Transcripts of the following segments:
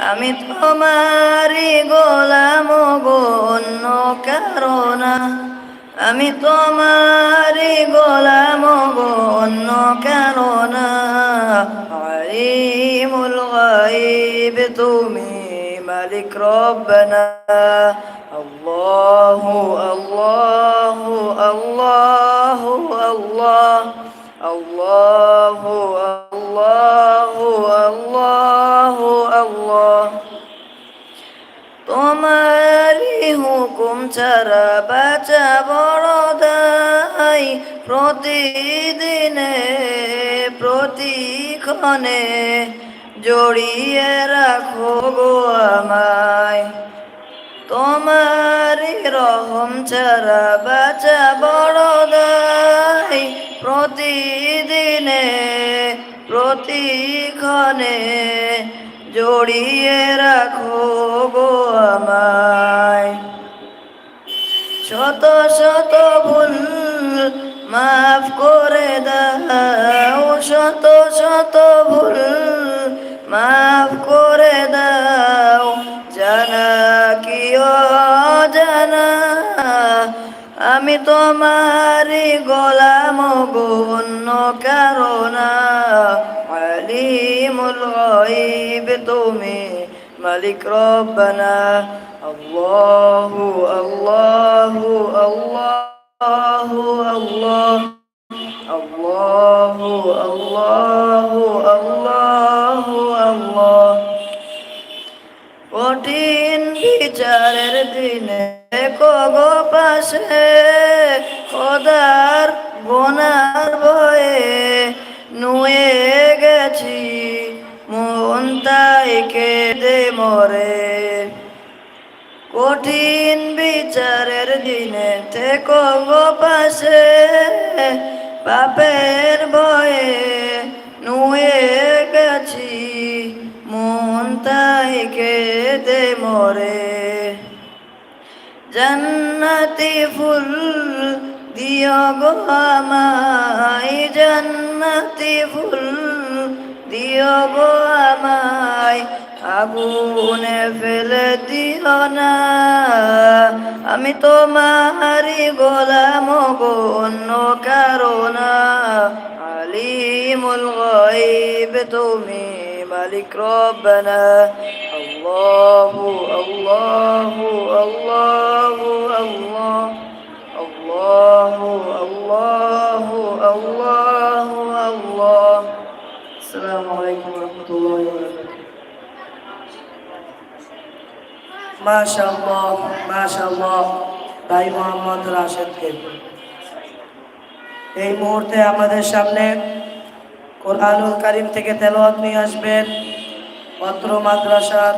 আমি তোমারি গোলাম গণ্য কারণা। আমি তোমারি গোলাম গণ্য কারণা। আলিমুল গাইব তুমি মালিক রব্বানা। আল্লাহু আল্লাহু আল্লাহু, আল্লাহ। আল্লাহু আল্লাহু। প্রতিদিনে, প্রতিক্ষণে জড়িয়ে রাখো গো আমায়। তোমারি রহম ছাড়া বাঁচা বড় দায়। প্রতিদিনে, প্রতিক্ষণে জড়িয়ে রাখো গো আমায়। শত শত ভুল মাফ করে দাও, শত শত ভুল মাফ করে দাও, জানা কি জানা আমি তোমারি গোলাম গণ্য কারণা। আলিমুল গাইব তুমি মালিক রব্বানা। আল্লাহু আল্লাহু আল্লাহু। কঠিন বিচারের দিনে থেকো গো পাশে, পাপের ভয়ে নুয়ে গেছি, মন তাই কেঁদে মরে। জান্নাতি ফুল দিও গো আমায়, জান্নাতি ফুল দিও গো আমায় আগুনে ফেলে দিও না। আমি তোমারি গোলাম গো, অন্য কারণা আলিমুল গাইব তুমি মালিক রব্বানা। আল্লাহু আল্লাহু আল্লাহু, আল্লাহ, আল্লাহু আল্লাহু আল্লাহু, আল্লাহ। আসসালামু আলাইকুম ওয়া রাহমাতুল্লাহি ওয়া বারাকাতুহু। মাশাআল্লাহ মাশাআল্লাহ। ভাই মোহাম্মদ রাশেদকে। এই মুহূর্তে আমাদের সামনে কোরআনুল কারিম থেকে তেলাওয়াত নিয়ে আসবেন পত্র মাদ্রাসার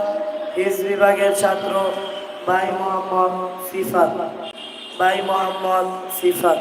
হিজ বিভাগের ছাত্র ভাই মোহাম্মদ সিফাত। ভাই মোহাম্মদ সিফাত।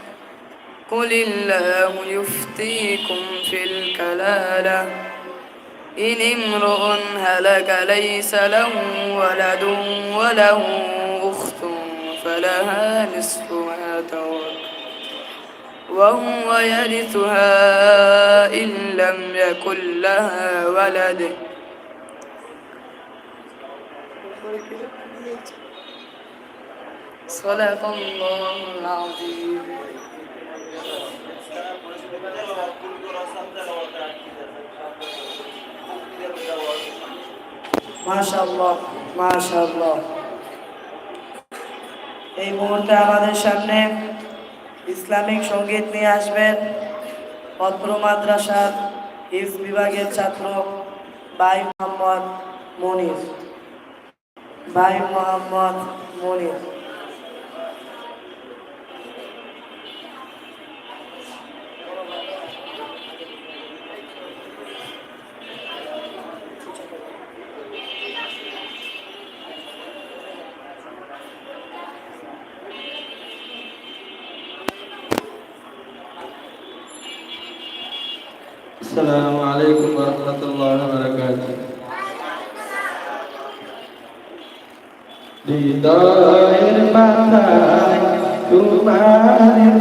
قل الله يفتيكم في الكلالة. إن امرؤ هلك ليس له ولد وله أخت فلها نصف ما ترك. وهو يرثها إن لم يكن لها ولد. صدق الله العظيم. এই মুহূর্তে আমাদের সামনে ইসলামিক সংগীত নিয়ে আসবেন পত্র মাদ্রাসার হিফ বিভাগের ছাত্র ভাই মোহাম্মদ মনির। ভাই মোহাম্মদ মনির।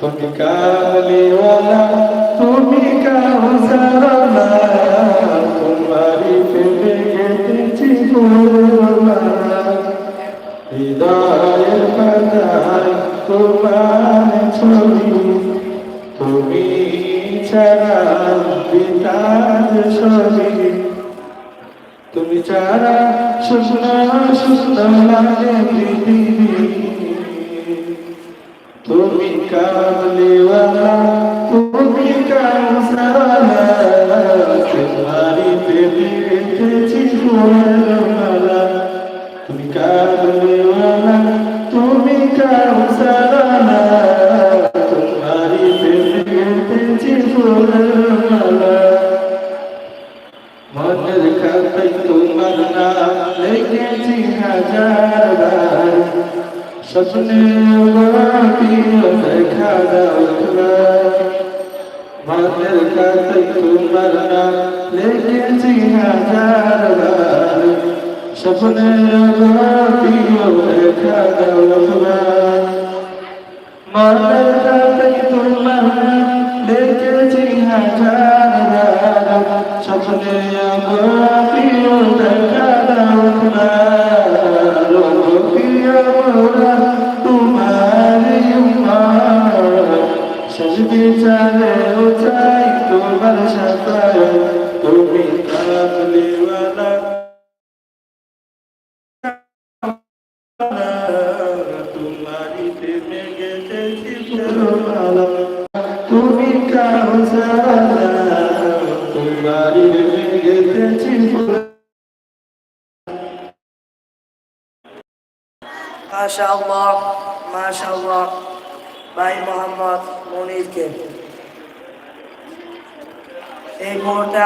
তুমি কামলিওয়ালা তুমি কামসারলা তোমারি প্রেমে গেছি পুরোলা হৃদয়ের পাতায় তোমার ছবি তুমি ছাড়া বিতাজ ছবি ছাড়া শুষ্ণ শুষ্ণ লাগে পৃথিবী। তুমি কামলিওয়ালা তুমি কামসালা তোমারি প্রেমে এসেছি তুমি কামলিওয়ালা তুমি কামসালা মনের খাতায় তোমার নাম লিখেছি হাজার বার স্বপ্নে বাকিও দেখা দাও মনের খাতায় তোমার নাম লিখেছি হাজার বার স্বপ্নে বাকিও দেখা দাও মনের খাতায় তোমার নাম বিচারে চাই তোমার সাথে তুমি কামলিওয়ালা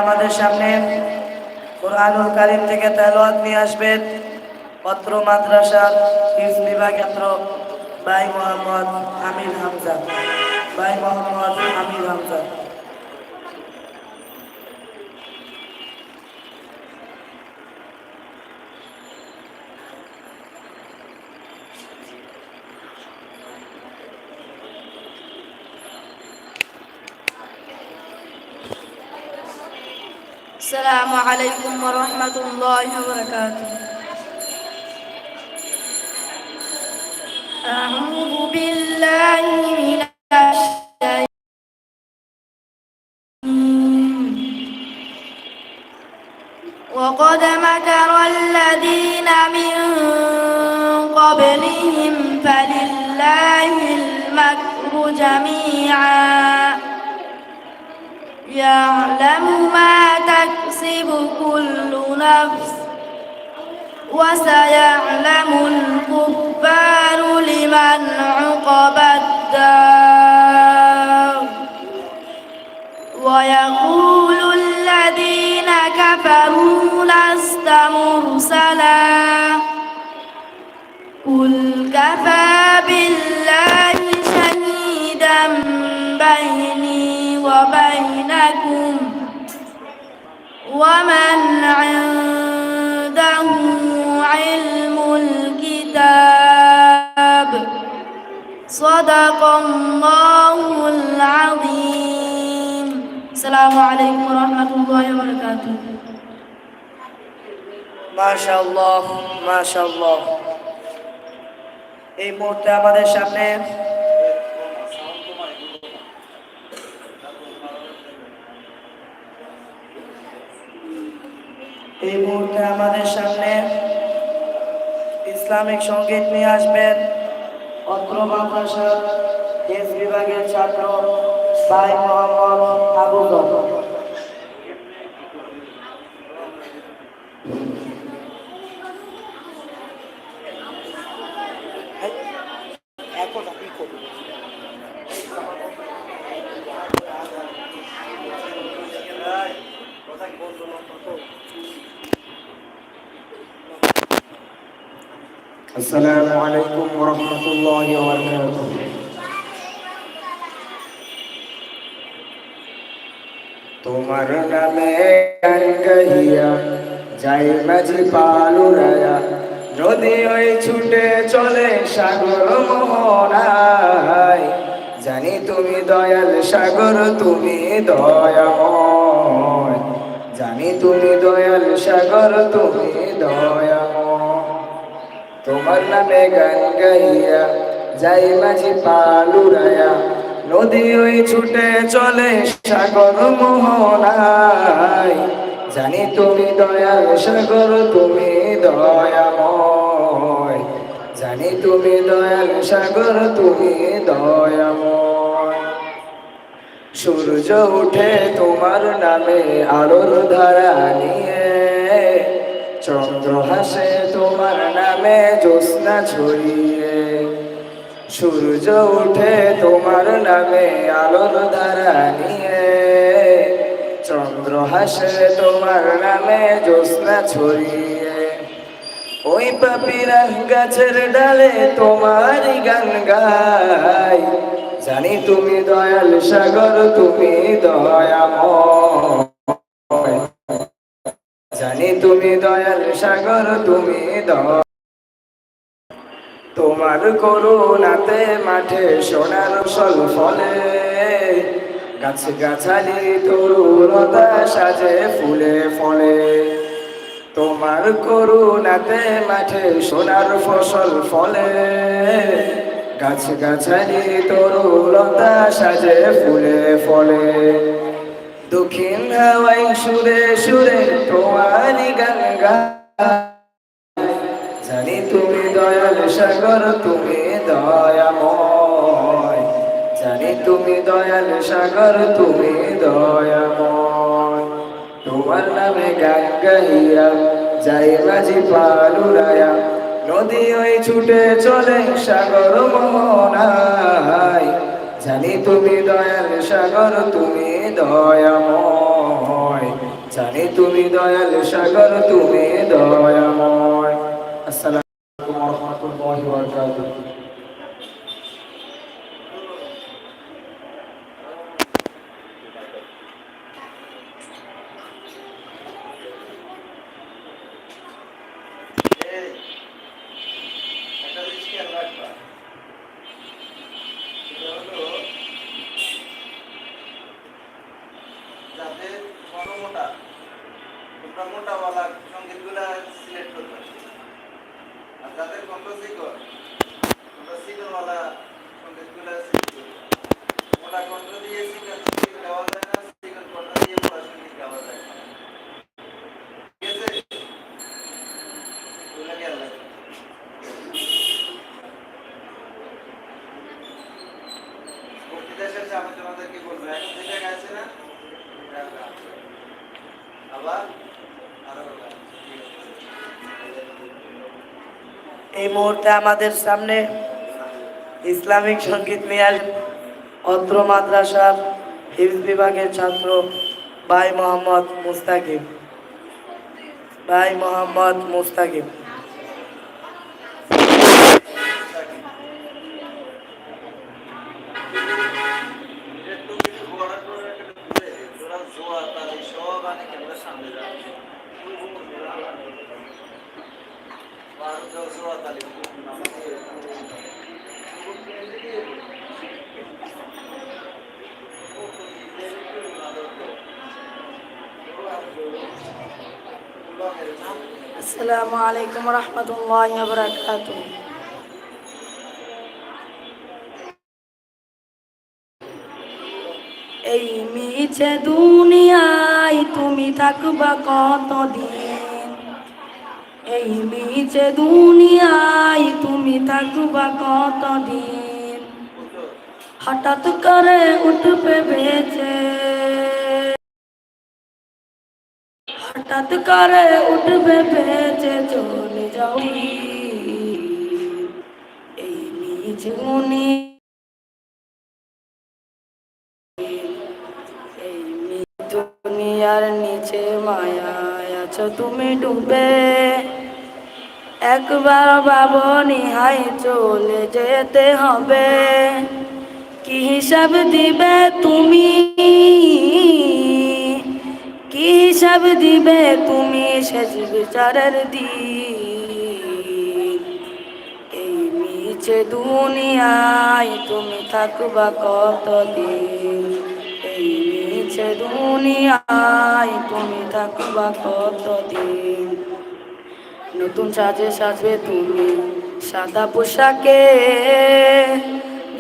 আমাদের সামনে কোরআনুল কালিম থেকে তেলোয়াত নিয়ে আসবেন পত্র মাদ্রাসার হিফ কেন্দ্র ভাই মোহাম্মদ আমির হামজা। ভাই মোহাম্মদ আমির হামজা। السلام عليكم ورحمة الله وبركاته. أعوذ بالله من وقد مكر الذين من قبلهم فلله المكر جميعا. يعلم ما تكسب كل نفس وسيعلم الكفار لمن عقب الدار. ويقول الذين كفروا لست مرسلا. قل كفى بالله شهيدا بيني وبينكم. ومن عنده علم الكتاب صدق الله العظيم السلام عليكم ورحمة الله وبركاته মাশাআল্লাহ মাশাআল্লাহ এই মুহূর্তে আমাদের সামনে এই মুহূর্তে আমাদের সামনে ইসলামিক সংগীত নিয়ে আসবেন অত্র মাদ্রাসার দেশ বিভাগের ছাত্র ভাই মোহাম্মদ আবু السلام عليكم ورحمة الله وبركاته তোমার নামে গান গাইয়া যাই মাঝি পালুরায়া নদী ওই ছুটে চলে সাগর মোহনায় জানি তুমি দয়াল সাগর তুমি দয়াময় জানি তুমি দয়াল সাগর তুমি দয়াময় তোমার নামে গান গাইয়া যাই মাঝি পালুরায়া নদী ওই ছুটে চলে সাগর মোহনায়। জানি তুমি দয়াল সাগর, তুমি দয়াময়। জানি তুমি দয়াল সাগর, তুমি দয়াময়। সূর্য উঠে তোমার নামে আলোর ধারা নিয়ে। চন্দ্র হাসে তোমার নামে জ্যোৎস্না ছড়িয়ে। সূর্য উঠে তোমার নামে আলোর ধারা নিয়ে। চন্দ্র হাসে তোমার নামে জ্যোৎস্না ছড়িয়ে। ওই পাপিরা গাছের ডালে তোমারই গান গাই জানি তুমি দয়াল সাগর, তুমি দয়াময়। জানি তুমি দয়াল সাগর, তুমি দয়। তোমার করুণাতে মাঠে সোনার ফল ফলে। গাছ গাছালি তরুণতা সাজে ফুলে ফলে। তোমার করুণাতে মাঠে সোনার ফসল ফলে। গাছ গাছালি তরুণতা সাজে ফুলে ফলে। দক্ষিণ হাওয়াই সুরে সুরে তোমারই গান গায় জানি তুমি দয়াল সাগর, তুমি দয়াময়। জানি তুমি দয়াল সাগর, তুমি দয়াময়। তোমার নামে গান যাই মাঝি পালুরায়া। নদী ওই ছুটে চলে সাগর মোহনায়। জানি তুমি দয়াল সাগর, তুমি দয়াময়। জানি তুমি দয়াল সাগর তুমি দয়াময় আসসালামু আলাইকুম ওয়া রাহমাতুল্লাহি ওয়া বারাকাতুহু একটা জিনিস খেয়াল রাখবা সেটা হলো যাতে বড় মোটা তোমরা মোটাওয়ালা সঙ্গীতগুলা সিলেক্ট করবে আর যাদের কণ্ঠ শিকর তোমরা শিকরওয়ালা সঙ্গীতগুলা সিলেক্ট করবে মোটা কণ্ঠ দিয়ে শিকর সংগীত গাওয়া যায় না শিকর কণ্ঠ দিয়ে মোটা সংগীত গাওয়া যায় না ঠিক আছে ওগুলা খেয়াল রাখবে বক্তৃতা শেষে আমি তোমাদেরকে বলব এখন যে জায়গায় আছে না এটা আমরা আবার আরও গান। ঠিক আছে। এই মুহূর্তে আমাদের সামনে ইসলামিক সংগীত নিয়ে অত্র মাদ্রাসার হিফজ বিভাগের ছাত্র ভাই মোহাম্মদ মুস্তাকিব ভাই মোহাম্মদ মুস্তাকিব আলাইকুম রহমতুল্লাহ বরকাত এই মিছে দুনিয়ায় তুমি থাকবা কতদিন? এই মিছে দুনিয়ায় তুমি থাকবা কতদিন? হঠাৎ করে উঠবে বেঁচে হঠাৎ করে উঠবে বেঁচে চলে যাও এই নিজ মুনি দুনিয়ার নিচে মায়ায় আছো তুমি ডুবে একবার বাবনি হাই চলে যেতে হবে কি হিসাব দিবে তুমি কি হিসাব দিবে? তুমি শেষ বিচারের দিন এই মিছে দুনিয়ায় তুমি থাকবা কতদিন? এই মিছে দুনিয়ায় তুমি থাকবা কতদিন? নতুন সাজে সাজবে তুমি সাদা পোশাকে।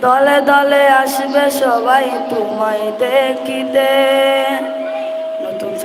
দলে দলে আসবে সবাই তোমায় দেখিতে।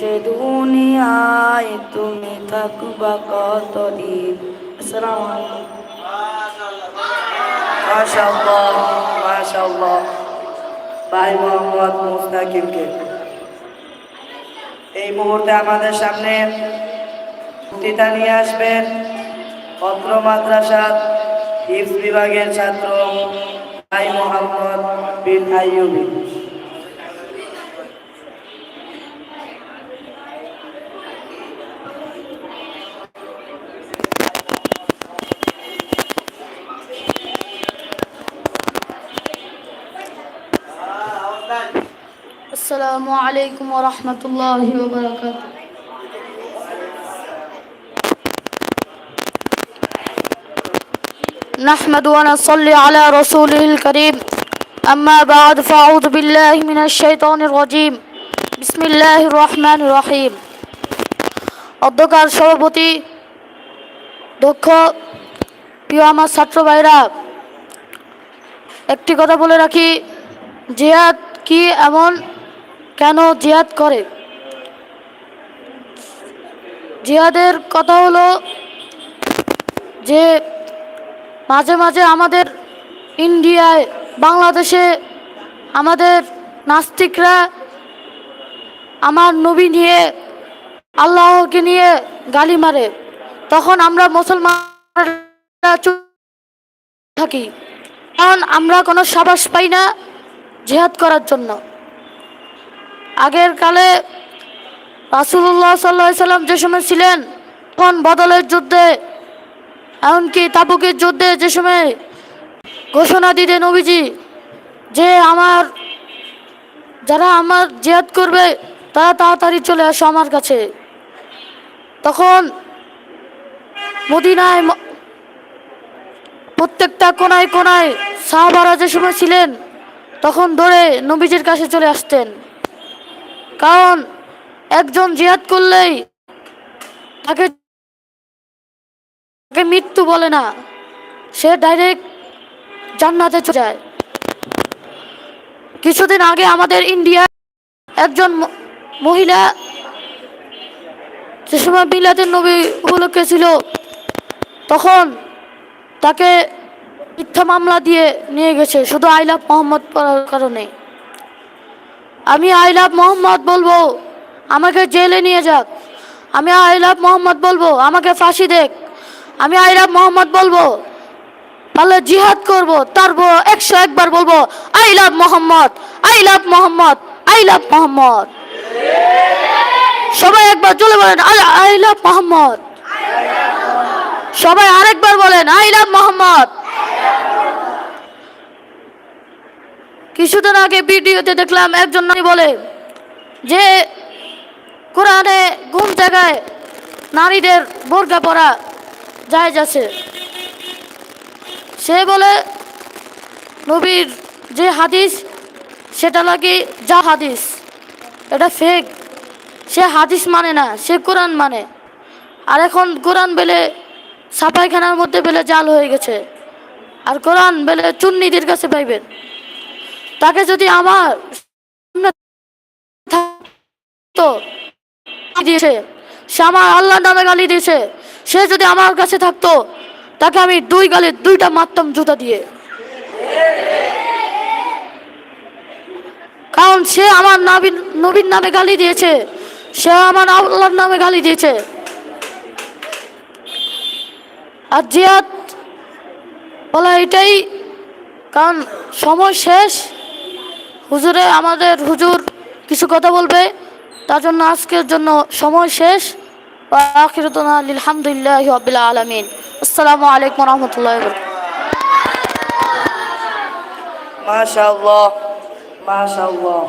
মিছে দুনিয়ায় তুমি থাকবা কতদিন? আসসালামু আলাইকুম। এই মুহূর্তে আমাদের সামনে বক্তৃতা নিয়ে আসবেন অত্র মাদ্রাসার হিফজ বিভাগের ছাত্র ভাই মোহাম্মদ বিন আইয়ুবী। السلام عليكم ورحمة الله وبركاته نحمد ونصلي على رسوله الكريم أما بعد فأعوذ بالله من الشيطان الرجيم بسم الله الرحمن الرحيم অধ্যকার সভাপতি দক্ষ প্রিয় আমার ছাত্র ভাইরা একটি কথা বলে রাখি জিহাদ কি এমন কেন জিহাদ করে? জিহাদের কথা হলো যে মাঝে মাঝে আমাদের ইন্ডিয়ায়, বাংলাদেশে আমাদের নাস্তিকরা আমার নবী নিয়ে, আল্লাহকে নিয়ে গালি মারে। তখন আমরা মুসলমানরা থাকি। কারণ আমরা কোনো সাবাস পাই না জেহাদ করার জন্য। আগের কালে রাসুল্লাহ সাল্লাহ সাল্লাম যে সময় ছিলেন, তখন বদলের যুদ্ধে, এমনকি তাবুকের যুদ্ধে যে সময় ঘোষণা দিতে নবীজি যে আমার, যারা আমার জেহাদ করবে, তারা তাড়াতাড়ি চলে আসো আমার কাছে। তখন মদিনায় প্রত্যেকটা কোনায় কোনায় সাহাবারা যে সময় ছিলেন, তখন ধরে নবীজির কাছে চলে আসতেন। কারণ একজন জিহাদ করলেই তাকে তাকে মৃত্যু বলে না, সে ডাইরেক্ট জান্নাতে চলে যায়। কিছুদিন আগে আমাদের ইন্ডিয়া একজন মহিলা যে সময় বিলাতের নবী উপলক্ষে ছিল, তখন তাকে মিথ্যা মামলা দিয়ে নিয়ে গেছে, শুধু আই লাভ মোহাম্মদ পড়ার কারণে। আমি আই লাভ মোহাম্মদ বলব। আমাকে জেলে নিয়ে যাক। আমি আই লাভ মোহাম্মদ বলব। আমাকে ফাঁসি দেখ আমি আই লাভ মোহাম্মদ বলব। পারলে জিহাদ করব। তারপর একশো একবার বলব, I love Mohammad, I love Mohammad, I love Mohammad. সবাই একবার চলে বলেন আই লাভ মোহাম্মদ। সবাই আরেকবার বলেন, আই লাভ মোহাম্মদ। কিছুদিন আগে ভিডিওতে দেখলাম একজন নারী বলে যে কোরআনে কোন জায়গায় নারীদের বোরকা পরা যায় আছে। সে বলে, নবীর যে হাদিস, সেটা নাকি যা হাদিস? এটা ফেক সে হাদিস মানে না, সে কোরআন মানে। আর এখন কোরআন বেলে সাফাইখানার মধ্যে বেলে জাল হয়ে গেছে। আর কোরআন বেলে চুন্নিদের কাছে পাইবেন। তাকে যদি আমার দিয়েছে, সে আমার আল্লাহর নামে গালি দিয়েছে, সে যদি আমার কাছে থাকতো, তাকে আমি দুই গালে দুইটা মারতাম জুতা দিয়ে। কারণ সে আমার নাবিন নবীর নামে গালি দিয়েছে, সে আমার আল্লাহর নামে গালি দিয়েছে। আর জিয়াদ বলা এটাই, কারণ সময় শেষ। হুজুরে আমাদের হুজুর কিছু কথা বলবে, তার জন্য আজকের জন্য সময় শেষ। আখিরতনা আলহামদুলিল্লাহ আবিল আলমিন। আসসালামু আলাইকুম রহমতুল্লাহ মাশাল্লাহ মাশাআল্লাহ।